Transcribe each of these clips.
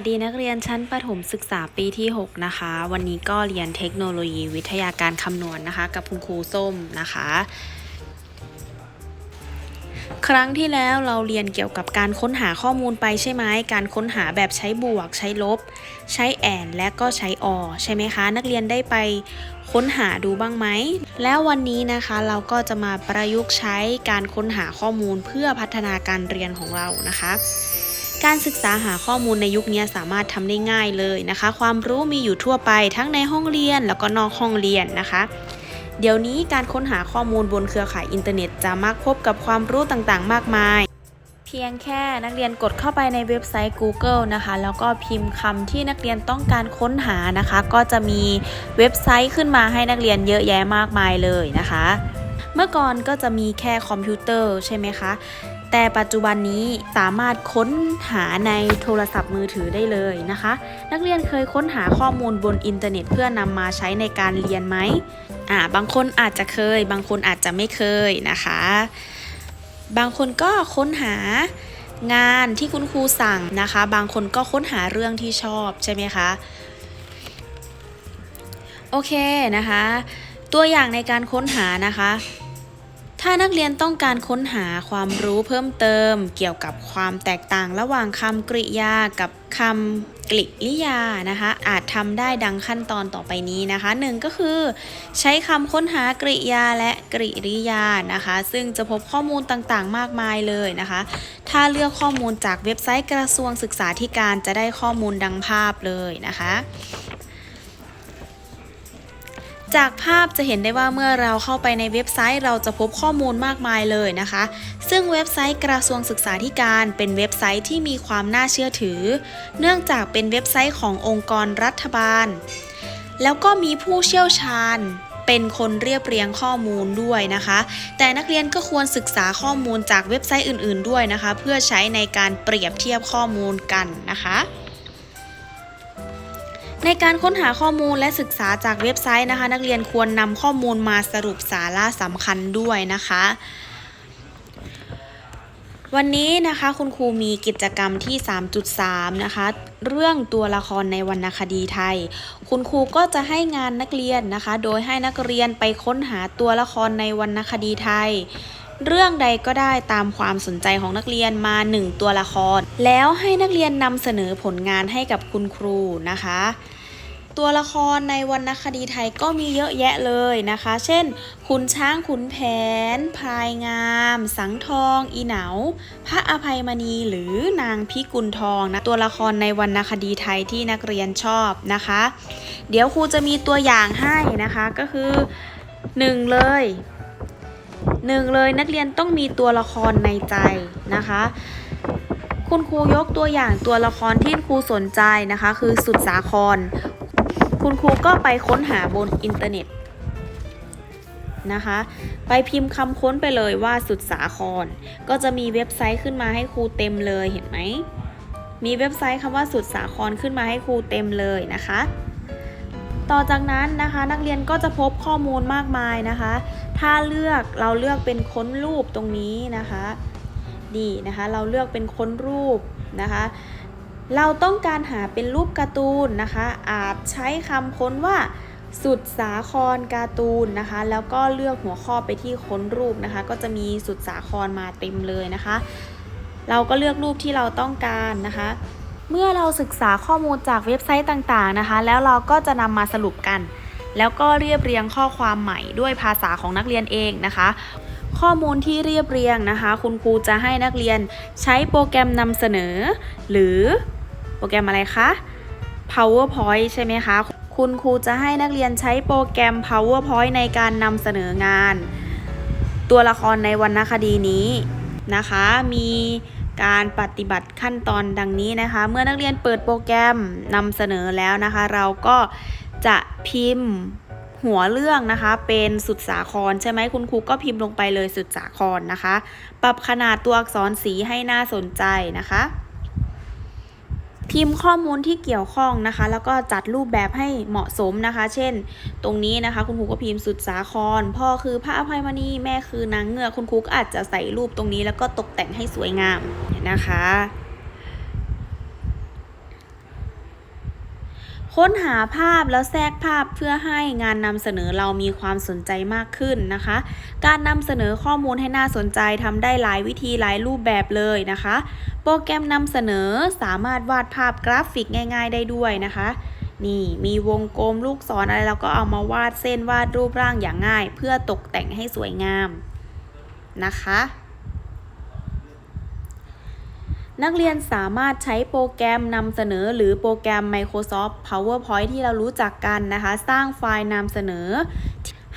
วัสดีนักเรียนชั้นประถมศึกษาปีที่ 6 นะคะ วันนี้ก็เรียนเทคโนโลยีวิทยาการคำนวณนนะคะ กับคุณครูส้มนะคะ ครั้งที่แล้วเราเรียนเกี่ยวกับการค้นหาข้อมูลไปใช่ไหมการค้นหาแบบใช้บวก ใช้ลบ ใช้แอนและก็ใช้อใช่ไหมคะ นักเรียนได้ไปค้นหาดูบ้างไหม แล้ววันนี้นะคะเราก็จะมาประยุกต์ใช้การค้นหาข้อมูลเพื่อพัฒนาการเรียนของเรานะคะ การศึกษาหาข้อมูลในยุคนี้สามารถทำได้ง่ายเลยนะคะ ความรู้มีอยู่ทั่วไปทั้งในห้องเรียนแล้วก็นอกห้องเรียนนะคะ เดี๋ยวนี้การค้นหาข้อมูลบนเครือข่ายอินเทอร์เน็ตจะมักพบกับความรู้ต่างๆ มากมาย เพียงแค่นักเรียนกดเข้าไปในเว็บไซต์ Google นะคะ แล้วก็พิมพ์คำที่นักเรียนต้องการค้นหานะคะ ก็จะมีเว็บไซต์ขึ้นมาให้นักเรียนเยอะแยะมากมายเลยนะคะเมื่อก่อนก็จะมีแค่คอมพิวเตอร์ใช่ไหมคะ แต่ปัจจุบันนี้สามารถค้นหาในโทรศัพท์มือถือได้เลยนะคะ นักเรียนเคยค้นหาข้อมูลบนอินเทอร์เน็ต เพื่อนำมาใช้ในการเรียนไหมอ่าบางคนอาจจะเคย บางคนอาจจะไม่เคยนะคะ บางคนก็ค้นหางานที่คุณครูสั่งนะคะ บางคนก็ค้นหาเรื่องที่ชอบใช่ไหมคะโอเคนะคะ ตัวอย่างในการค้นหานะคะ ถ้านักเรียนต้องการค้นหาความรู้เพิ่มเติม เกี่ยวกับความแตกต่างระหว่างคำกริยากับคำกริยานะคะ อาจทำได้ดังขั้นตอนต่อไปนี้นะคะหนึ่งก็คือ ใช้คำค้นหากริยาและกริยานะคะ ซึ่งจะพบข้อมูลต่างๆ มากมายเลยนะคะ ถ้าเลือกข้อมูลจากเว็บไซต์กระทรวงศึกษาธิการจะได้ข้อมูลดังภาพเลยนะคะ จากภาพจะเห็นได้ว่าเมื่อเราเข้าไปในเว็บไซต์เราจะพบข้อมูลมากมายเลยนะคะ ซึ่งเว็บไซต์กระทรวงศึกษาธิการ เป็นเว็บไซต์ที่มีความน่าเชื่อถือ เนื่องจากเป็นเว็บไซต์ขององค์กรรัฐบาล แล้วก็มีผู้เชี่ยวชาญเป็นคนเรียบเรียงข้อมูลด้วยนะคะ แต่นักเรียนก็ควรศึกษาข้อมูลจากเว็บไซต์อื่น ๆ ด้วยนะคะ เพื่อใช้ในการเปรียบเทียบข้อมูลกันนะคะ ในการค้นหาข้อมูลและศึกษาจากเว็บไซต์นะคะ นักเรียนควรนำข้อมูลมาสรุปสาระสำคัญด้วยนะคะ วันนี้นะคะคุณครูมีกิจกรรมที่ 3.3 นะคะ เรื่องตัวละครในวรรณคดีไทย คุณครูก็จะให้งานนักเรียนนะคะ โดยให้นักเรียนไปค้นหาตัวละครในวรรณคดีไทย เรื่องใดก็ได้ตามความสนใจของนักเรียนมา 1 ตัวละคร แล้วให้นักเรียนนำเสนอผลงานให้กับคุณครูนะคะ ตัวละครในวรรณคดีไทยก็มีเยอะแยะเลยนะคะ เช่น ขุนช้างขุนแผนพลายงาม สังทอง อีเหนา พระอภัยมณีหรือนางพิกุลทองนะตัวละครในวรรณคดีไทยที่นักเรียนชอบนะคะ เดี๋ยวครูจะมีตัวอย่างให้นะคะก็คือ 1 เลย หนึ่งเลยนักเรียนต้องมีตัวละครในใจนะคะ คุณครูยกตัวอย่างตัวละครที่ครูสนใจนะคะ คือสุดสาคร คุณครูก็ไปค้นหาบนอินเทอร์เน็ตนะคะ ไปพิมพ์คำค้นไปเลยว่าสุดสาคร ก็จะมีเว็บไซต์ขึ้นมาให้ครูเต็มเลยเห็นไหมมีเว็บไซต์คำว่าสุดสาครขึ้นมาให้ครูเต็มเลยนะคะ ต่อจากนั้นนะคะนักเรียนก็จะพบข้อมูลมากมายนะคะ ถ้าเลือกเราเลือกเป็นค้นรูปตรงนี้นะคะดีนะคะเราเลือกเป็นค้นรูปนะคะเราต้องการหาเป็นรูปการ์ตูนนะคะอาจใช้คำค้นว่าสุดสาครการ์ตูนนะคะ แล้วก็เลือกหัวข้อไปที่ค้นรูปนะคะ ก็จะมีสุดสาครมาเต็มเลยนะคะ เราก็เลือกรูปที่เราต้องการนะคะ เมื่อเราศึกษาข้อมูลจากเว็บไซต์ต่างๆนะคะ แล้วเราก็จะนำมาสรุปกัน แล้วก็เรียบเรียงข้อความใหม่ด้วยภาษาของนักเรียนเองนะคะ ข้อมูลที่เรียบเรียงนะคะ คุณครูจะให้นักเรียนใช้โปรแกรมนำเสนอ หรือโปรแกรมอะไรคะ PowerPoint ใช่ไหมคะคุณครูจะให้นักเรียนใช้โปรแกรม PowerPoint ในการนำเสนองาน ตัวละครในวรรณคดีนี้นะคะ มีการปฏิบัติขั้นตอนดังนี้นะคะ เมื่อนักเรียนเปิดโปรแกรมนำเสนอแล้วนะคะ เราก็ จะพิมพ์หัวเรื่องนะคะเป็นสุดสาครใช่ไหมคุณครูก็พิมพ์ลงไปเลยสุดสาครนะคะ ปรับขนาดตัวอักษรสีให้น่าสนใจนะคะ พิมพ์ข้อมูลที่เกี่ยวข้องนะคะ แล้วก็จัดรูปแบบให้เหมาะสมนะคะ เช่น ตรงนี้นะคะ คุณครูก็พิมพ์สุดสาคร พ่อคือพระอภัยมณีแม่คือนางเงือกคุณครูก็อาจจะใส่รูปตรงนี้แล้วก็ตกแต่งให้สวยงามนะคะ ค้นหาภาพแล้วแทรกภาพเพื่อให้งานนำเสนอเรามีความสนใจมากขึ้นนะคะ การนำเสนอข้อมูลให้น่าสนใจทำได้หลายวิธีหลายรูปแบบเลยนะคะ โปรแกรมนำเสนอสามารถวาดภาพกราฟิกง่าย ๆ ได้ด้วยนะคะนี่มีวงกลมลูกศรอะไรเราก็เอามาวาดเส้นวาดรูปร่างอย่างง่าย เพื่อตกแต่งให้สวยงามนะคะ นักเรียนสามารถใช้โปรแกรมนำเสนอ หรือโปรแกรม Microsoft PowerPoint ที่เรารู้จักกันนะคะ สร้างไฟล์นำเสนอ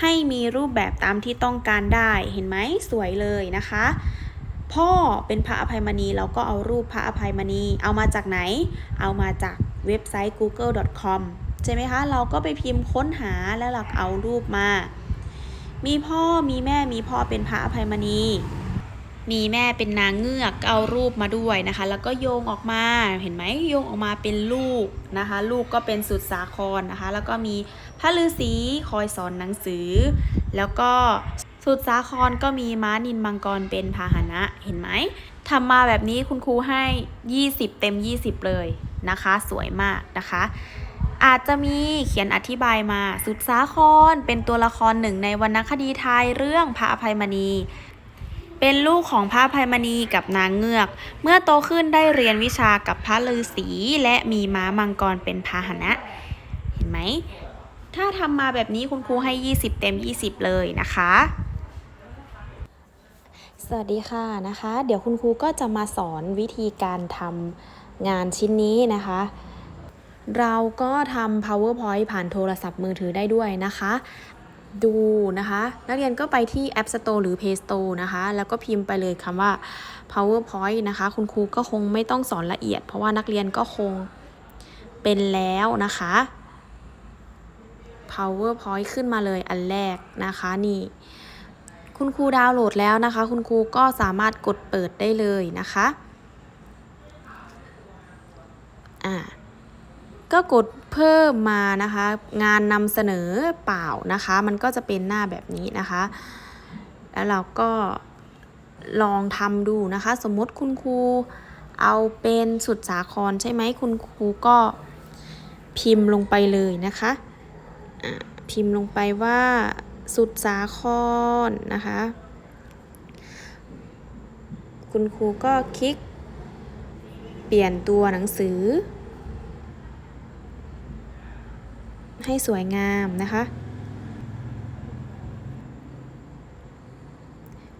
ให้มีรูปแบบตามที่ต้องการได้เห็นไหมสวยเลยนะคะ พ่อเป็นพระอภัยมณีเราก็เอารูปพระอภัยมณี เอามาจากไหน เอามาจากเว็บไซต์ google.com ใช่ไหมคะ เราก็ไปพิมพ์ค้นหาแล้วเราเอารูปมา มีพ่อมีแม่มีพ่อเป็นพระอภัยมณี มีแม่เป็นนางเงือกเอารูปมาด้วยนะคะ แล้วก็โยงออกมาเห็นไหมโยงออกมาเป็นลูกนะคะ ลูกก็เป็นสุดสาครนะคะ แล้วก็มีพระฤาษีคอยสอนหนังสือ แล้วก็สุดสาครก็มีม้านินมังกรเป็นพาหนะเห็นไหมทำมาแบบนี้คุณครูให้ 20 เต็ม 20 เลยนะคะ สวยมากนะคะ อาจจะมีเขียนอธิบายมาสุดสาครเป็นตัวละครหนึ่งในวรรณคดีไทยเรื่องพระอภัยมณี เป็นลูกของพระภัยมณีกับนางเงือก เมื่อโตขึ้นได้เรียนวิชากับพระฤาษีและมีม้ามังกรเป็นพาหนะ เห็นไหม ถ้าทำมาแบบนี้คุณครูให้ 20 เต็ม 20 เลยนะคะ สวัสดีค่ะนะคะ เดี๋ยวคุณครูก็จะมาสอนวิธีการทำงานชิ้นนี้นะคะเราก็ทำ powerpoint ผ่านโทรศัพท์มือถือได้ด้วยนะคะ ดูนะคะ นักเรียนก็ไปที่ App Store หรือ Play Store นะคะ แล้วก็พิมพ์ไปเลยคำว่า powerpoint นะคะ คุณครูก็คงไม่ต้องสอนละเอียด เพราะว่านักเรียนก็คงเป็นแล้วนะคะ powerpoint ขึ้นมาเลยอันแรกนะคะนี่ คุณครูดาวน์โหลดแล้วนะคะ คุณครูก็สามารถกดเปิดได้เลยนะคะ อ่า ก็กดเพิ่มมานะคะ งานนำเสนอเปล่านะคะ มันก็จะเป็นหน้าแบบนี้นะคะ แล้วเราก็ลองทำดูนะคะ สมมติคุณครูเอาเป็นสุดสาครใช่ไหมคุณครูก็พิมพ์ลงไปเลยนะคะพิมพ์ลงไปว่าสุดสาครนะคะ คุณครูก็คลิก เปลี่ยนตัวหนังสือ ให้สวยงามนะคะ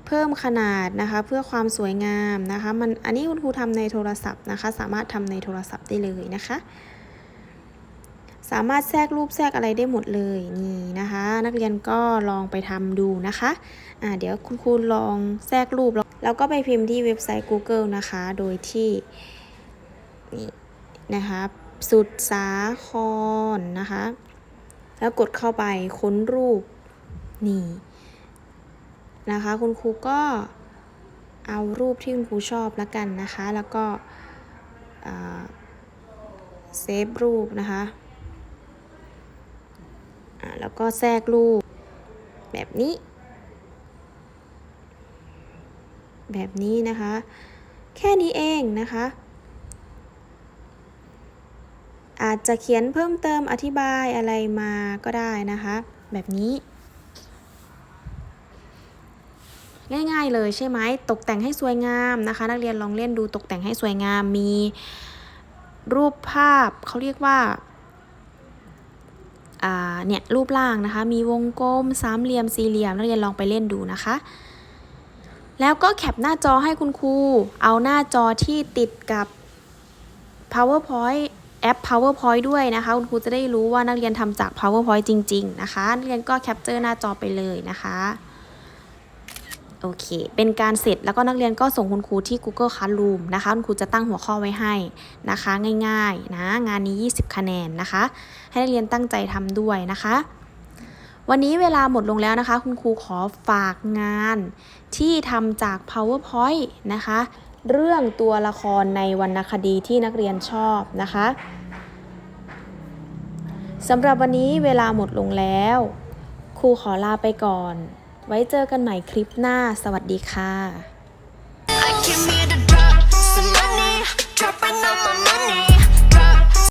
เพิ่มขนาดนะคะเพื่อความสวยงามนะคะมันอันนี้คุณครูทำในโทรศัพท์นะคะ สามารถทำในโทรศัพท์ได้เลยนะคะ สามารถแทรกรูปแทรกอะไรได้หมดเลยนี่นะคะ นักเรียนก็ลองไปทำดูนะคะอ่าเดี๋ยวคุณครูลองแทรกรูปแล้วก็ไปพิมพ์ที่เว็บไซต์ Google นะคะ โดยที่นี่นะคะสุดสาครนะคะ แล้วกดเข้าไปค้นรูปนี่นะคะ คุณครูก็เอารูปที่คุณครูชอบแล้วกันนะคะ แล้วก็เซฟรูปนะคะแล้วก็แทรกรูป แบบนี้ แบบนี้นะคะ แค่นี้เองนะคะ อาจจะเขียนเพิ่มเติมอธิบายอะไรมาก็ได้นะคะ แบบนี้ ง่ายๆเลยใช่ไหมตกแต่งให้สวยงามนะคะ นักเรียนลองเล่นดูตกแต่งให้สวยงามมีรูปภาพเขาเรียกว่าอ่าเนี่ยรูปร่างนะคะ มีวงกลมสามเหลี่ยมสี่เหลี่ยมนักเรียนลองไปเล่นดูนะคะ แล้วก็แคปหน้าจอให้คุณครูเอาหน้าจอที่ติดกับ powerpoint แอป powerpoint ด้วยนะคะ คุณครูจะได้รู้ว่านักเรียนทำจาก powerpoint จริง ๆ นะคะ นักเรียนก็แคปเจอร์หน้าจอไปเลยนะคะโอเค เป็นการเสร็จแล้วก็นักเรียนก็ส่งคุณครูที่ Google Classroom นะคะ คุณครูจะตั้งหัวข้อไว้ให้นะคะ ง่ายๆนะ งานนี้ 20 คะแนนนะคะ ให้นักเรียนตั้งใจทำด้วยนะคะ วันนี้เวลาหมดลงแล้วนะคะ คุณครูขอฝากงานที่ทำจาก powerpoint นะคะ เรื่องตัวละครในวรรณคดีที่นักเรียนชอบนะคะสำหรับวันนี้เวลาหมดลงแล้ว ครูขอลาไปก่อน ไว้เจอกันใหม่คลิปหน้า สวัสดีค่ะ